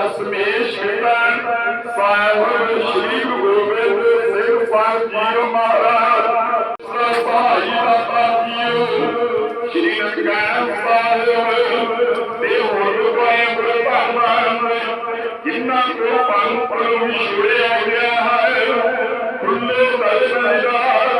ਦਸਮੇਸ਼ ਪਿਤਾ ਸਾਹਿਬ ਸ੍ਰੀ ਗੋਬਿੰਦ ਸਿੰਘ ਸਾਹਿਬ ਜੀ ਮਹਾਰਾਜ। ਸਭਾਈ ਬਾਬਾ ਜੀਓ। ਸ੍ਰੀ ਨਨਕਾਣਾ ਸਾਹਿਬ। ਤੇ ਹੋਰ ਕੋਈ ਪ੍ਰਭਾਵਾਂ ਜਿਨ੍ਹਾਂ ਕੋ ਪੰਨ ਪਰਮ ਵਿਛੜਿਆ ਗਿਆ ਹੈ ਖੁੱਲੇ ਦਰਸ਼ਨ ਦਾ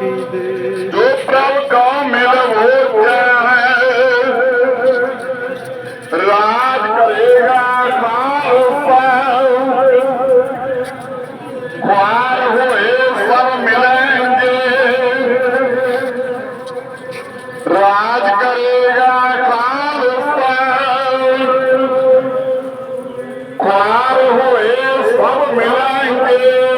ਜੀ ਮਾਨਿਓ ਜੋ ਪ੍ਰਭ ਕਾ ਮਿਲ ਹੋ ਹੈ ਰਾਜ ਕਰੇਗਾ ਖਾਲਸਾ ਖੁਆਰ ਹੋਏ ਸਭ ਮਿਲਣਗੇ। ਰਾਜ ਕਰੇਗਾ ਖਾਲਸਾ ਖੁਆਰ ਹੋਏ ਸਭ ਮਿਲਾਂਗੇ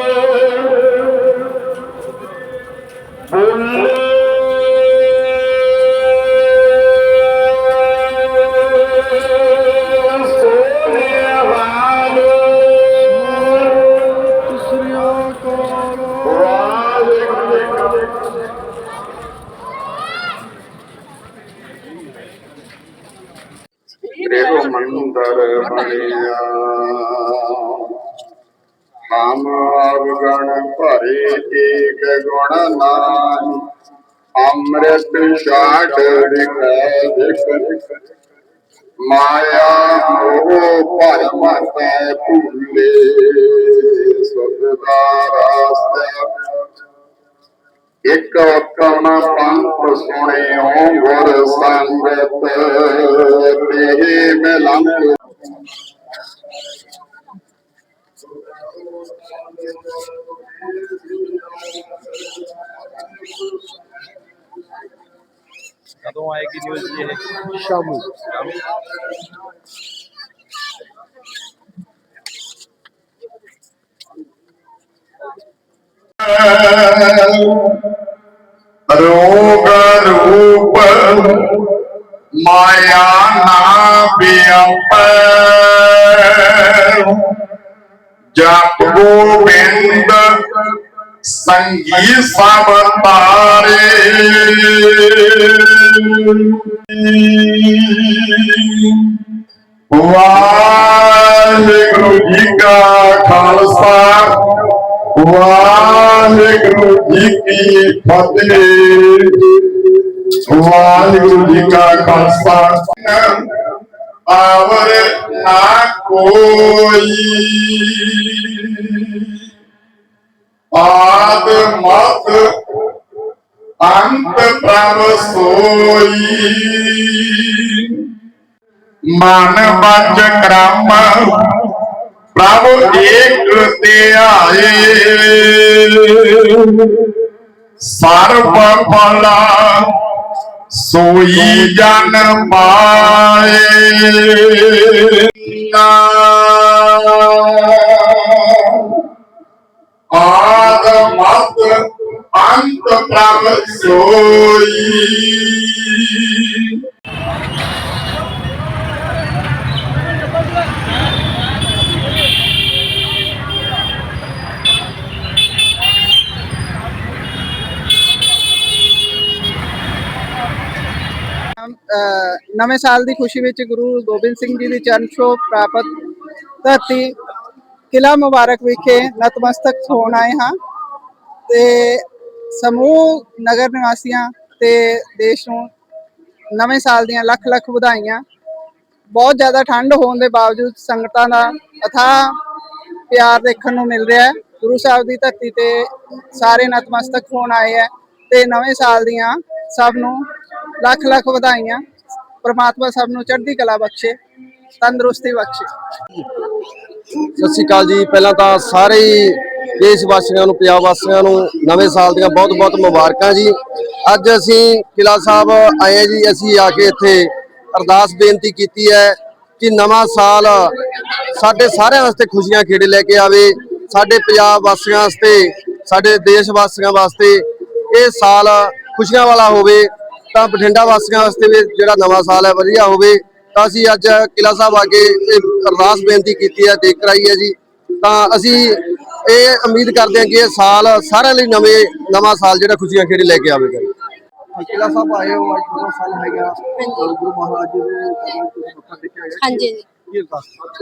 ਹਮ ਅਵਗਣ ਭਰੇ ਏਕ ਗੁਣ ਨਾਮ ਅੰਮ੍ਰਿਤ ਛਾੜ ਰਿਖੈ ਦੇਖ ਮਾਇਆ ਮੋਹ ਭਰਮ ਤੈ ਭੁੱਲੇ। ਸੁਖਦਾ ਰਾਸਤਾ। ਇਕ ਕਣ ਪੰਥ ਸੁਣਿਓ ਗੁਰ ਸੰਗਤ। ਤੇ ਮਿਲੰਗ ਕਦੋਂ ਆਏਗੀ ਨਿਊਜ਼ ਜੀ ਇਹ ਸ਼ਾਮ ਨੂੰ ਰੋਗ ਰੂਪ ਮਾਇਆ ਗੋਬਿੰਦ ਸੰਗੀ ਸਭ ਤਾਰੇ ਵਾਹਿਗੁਰੂ ਜੀ ਕਾ ਖਾਲਸਾ ਵਾਹਿਗੁਰੂ ਜੀ ਕੀ ਫਤਿਹ ਵਾਹਿਗੁਰੂ ਜੀ ਕਾ ਖਾਲਸਾ ਆਵਰ ਨਾ ਕੋਈ। ਆਦ ਮਤ ਅੰਤ ਪ੍ਰਭ ਸੋਈ। ਮਨ ਬਚ ਕਰਮ, ਪ੍ਰਭ ਏਕ ਧਿਆਏ ਸਰਬ ਭਲਾ ਸੋਈ ਜਨ ਪਾਏ। ਆਦ ਮਤ ਅੰਤ ਪ੍ਰਭ ਸੋਈ। ਨਵੇਂ ਸਾਲ ਦੀ ਖੁਸ਼ੀ ਵਿੱਚ ਗੁਰੂ ਗੋਬਿੰਦ ਸਿੰਘ ਜੀ ਦੀ ਚਰਨ ਛੋਹ ਪ੍ਰਾਪਤ ਧਰਤੀ ਕਿਲਾ ਮੁਬਾਰਕ ਵਿਖੇ ਨਤਮਸਤਕ ਹੋਣ ਆਏ ਹਾਂ ਤੇ ਸਮੂਹ ਨਗਰ ਨਿਵਾਸੀਆਂ ਤੇ ਦੇਸ਼ ਨੂੰ ਨਵੇਂ ਸਾਲ ਦੀਆਂ ਲੱਖ ਲੱਖ ਵਧਾਈਆਂ। ਬਹੁਤ ਜ਼ਿਆਦਾ ਠੰਡ ਹੋਣ ਦੇ ਬਾਵਜੂਦ ਸੰਗਤਾਂ ਦਾ ਅਥਾਹ ਪਿਆਰ ਦੇਖਣ ਨੂੰ ਮਿਲ ਰਿਹਾ ਹੈ। ਗੁਰੂ ਸਾਹਿਬ ਦੀ ਧਰਤੀ ਤੇ ਸਾਰੇ ਨਤਮਸਤਕ ਹੋਣ ਆਏ ਹੈ ਤੇ ਨਵੇਂ ਸਾਲ ਦੀਆਂ ਸਭ ਨੂੰ ਲੱਖ ਲੱਖ ਵਧਾਈਆਂ। ਪ੍ਰਮਾਤਮਾ ਸਭ ਨੂੰ ਚੜ੍ਹਦੀ ਕਲਾ ਬਖਸ਼ੇ, ਤੰਦਰੁਸਤੀ ਬਖਸ਼ੇ। ਸਤਿ ਸ਼੍ਰੀ ਅਕਾਲ ਜੀ। ਪਹਿਲਾਂ ਤਾਂ ਸਾਰੇ ਦੇਸ਼ ਵਾਸੀਆਂ ਨੂੰ ਪੰਜਾਬ ਵਾਸੀਆਂ ਨੂੰ ਨਵੇਂ ਸਾਲ ਦੀਆਂ ਬਹੁਤ-ਬਹੁਤ ਮੁਬਾਰਕਾਂ ਜੀ। ਅੱਜ ਅਸੀਂ ਕਿਲਾ ਸਾਹਿਬ ਆਏ ਹਾਂ ਜੀ। ਅਸੀਂ ਆ ਕੇ ਇੱਥੇ ਅਰਦਾਸ ਬੇਨਤੀ ਕੀਤੀ ਹੈ ਕਿ ਨਵਾਂ ਸਾਲ ਸਾਡੇ ਸਾਰਿਆਂ ਵਾਸਤੇ ਖੁਸ਼ੀਆਂ ਖੇੜੇ ਲੈ ਕੇ ਆਵੇ। ਸਾਡੇ ਪੰਜਾਬ ਵਾਸੀਆਂ ਵਾਸਤੇ, ਸਾਡੇ ਦੇਸ਼ ਵਾਸੀਆਂ ਵਾਸਤੇ ਇਹ ਸਾਲ ਖੁਸ਼ੀਆਂ ਵਾਲਾ ਹੋਵੇ। ਤਾਂ ਬਠਿੰਡਾ ਵਾਸੀਆਂ ਵਾਸਤੇ ਵੀ ਜਿਹੜਾ ਨਵਾਂ ਸਾਲ ਹੈ ਵਧੀਆ ਹੋਵੇ। ਤਾਂ ਅਸੀਂ ਅੱਜ ਕਿਲਾ ਸਾਹਿਬ ਆ ਕੇ ਇਹ ਅਰਦਾਸ ਬੇਨਤੀ ਕੀਤੀ ਹੈ ਦੇਖ ਕਰਾਈ ਹੈ ਜੀ। ਤਾਂ ਅਸੀਂ ਇਹ ਉਮੀਦ ਕਰਦੇ ਹਾਂ ਕਿ ਇਹ ਸਾਲ ਸਾਰਿਆਂ ਲਈ ਨਵੇਂ ਨਵਾਂ ਸਾਲ ਜਿਹੜਾ ਖੁਸ਼ੀਆਂ ਖੇੜੇ ਲੈ ਕੇ ਆਵੇਗਾ। ਕਿਲਾ ਸਾਹਿਬ ਆਏ ਹੋ ਅੱਜ ਨਵਾਂ ਸਾਲ ਹੈਗਾ। ਗੁਰੂ ਮਹਾਰਾਜ ਜੀ ਦੇ ਮੱਥਾ ਟੇਕਿਆ ਗਿਆ ਹਾਂਜੀ ਜੀ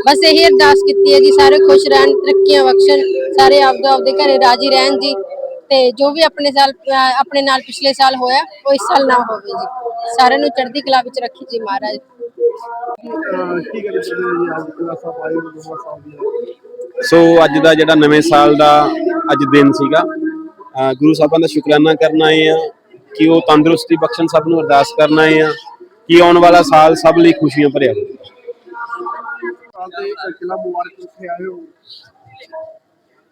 ਬਸ ਇਹੀ ਅਰਦਾਸ ਕੀਤੀ ਹੈ ਜੀ ਸਾਰੇ ਖੁਸ਼ ਰਹਿਣ ਤਰੱਕੀਆਂ ਬਖਸ਼ਣ ਸਾਰੇ ਆਪਦੇ ਆਪਦੇ ਘਰੇ ਰਾਜੀ ਰਹਿਣ ਜੀ। ਤੇ ਜੋ ਵੀ ਆਪਣੇ ਸਾਲ ਆਪਣੇ ਨਾਲ ਪਿਛਲੇ ਸਾਲ ਹੋਇਆ ਉਹ ਇਸ ਸਾਲ ਨਾ ਹੋਵੇ ਜੀ। ਸਾਰਿਆਂ ਨੂੰ ਚੜ੍ਹਦੀ ਕਲਾ ਵਿੱਚ ਰੱਖੀ ਜੀ ਮਹਾਰਾਜ। ਸੋ ਅੱਜ ਦਾ ਜਿਹੜਾ ਨਵੇਂ ਸਾਲ ਦਾ ਅੱਜ ਦਿਨ ਸੀਗਾ ਗੁਰੂ ਸਾਹਿਬਾਂ ਦਾ ਸ਼ੁਕਰਾਨਾ ਕਰਨ ਆਏ ਆ ਕਿ ਉਹ ਤੰਦਰੁਸਤੀ ਬਖਸ਼ਣ ਸਭ ਨੂੰ ਅਰਦਾਸ ਕਰਨ ਆਏ ਆ ਕਿ ਆਉਣ ਵਾਲਾ ਸਾਲ ਸਭ ਲਈ ਖੁਸ਼ੀਆਂ ਭਰਿਆ ਹੋਵੇ।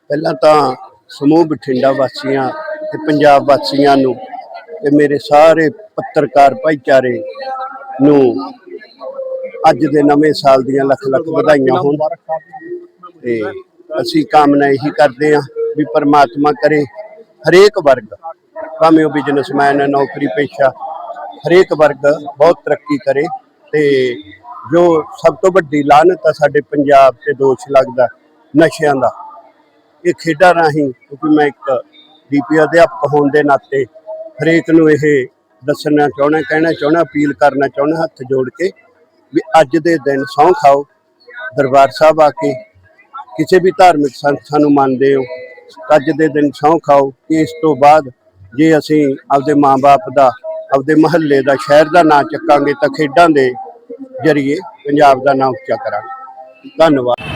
ਪਹਿਲਾਂ ਤਾਂ ਸਮੂਹ ਬਠਿੰਡਾ ਵਾਸੀਆਂ ਤੇ ਪੰਜਾਬ ਵਾਸੀਆਂ ਨੂੰ ਤੇ ਮੇਰੇ ਸਾਰੇ ਪੱਤਰਕਾਰ ਭਾਈਚਾਰੇ ਨੂੰ ਅੱਜ ਦੇ ਨਵੇਂ ਸਾਲ ਦੀਆਂ ਲੱਖ ਲੱਖ ਵਧਾਈਆਂ ਹੋਣ। ਤੇ ਅਸੀਂ ਕਾਮਨਾ ਇਹੀ ਕਰਦੇ ਹਾਂ ਵੀ ਪਰਮਾਤਮਾ ਕਰੇ ਹਰੇਕ ਵਰਗ, ਭਾਵੇਂ ਉਹ ਬਿਜ਼ਨਸਮੈਨ ਹੈ, ਨੌਕਰੀ ਪੇਸ਼ਾ, ਹਰੇਕ ਵਰਗ ਬਹੁਤ ਤਰੱਕੀ ਕਰੇ ਤੇ ਜੋ ਸਭ ਤੋਂ ਵੱਡੀ ਲਾਹਨਤ ਆ ਸਾਡੇ ਪੰਜਾਬ ਤੇ ਦੋਸ਼ ਲੱਗਦਾ ਨਸ਼ਿਆਂ ਦਾ। ਇਹ ਖੇਡਾਂ ਰਾਹੀਂ ਕਿਉਂਕਿ ਮੈਂ ਇੱਕ ਡੀਪੀ ਅਧਿਆਪਕ ਹੋਣ ਦੇ ਨਾਤੇ ਹਰੇਕ ਨੂੰ ਇਹ ਦੱਸਣਾ ਚਾਹੁੰਦਾ, ਕਹਿਣਾ ਚਾਹੁੰਦਾ, ਅਪੀਲ ਕਰਨਾ ਚਾਹੁੰਦਾ, ਹੱਥ ਜੋੜ ਕੇ ਵੀ ਅੱਜ ਦੇ ਦਿਨ ਸਹੁੰ ਖਾਓ, ਦਰਬਾਰ ਸਾਹਿਬ ਆ ਕੇ ਕਿਸੇ ਵੀ ਧਾਰਮਿਕ ਸੰਸਥਾ ਨੂੰ ਮੰਨਦੇ ਹੋ, ਅੱਜ ਦੇ ਦਿਨ ਸਹੁੰ ਖਾਓ ਕਿ ਇਸ ਤੋਂ ਬਾਅਦ ਜੇ ਅਸੀਂ ਆਪਦੇ ਮਾਂ-ਬਾਪ ਦਾ, ਆਪਦੇ ਮਹੱਲੇ ਦਾ, ਸ਼ਹਿਰ ਦਾ ਨਾਂ ਚੱਕਾਂਗੇ ਤਾਂ ਖੇਡਾਂ ਦੇ ਜਰੀਏ ਪੰਜਾਬ ਦਾ ਨਾਂ ਉੱਚਾ ਕਰਾਂਗੇ। ਧੰਨਵਾਦ।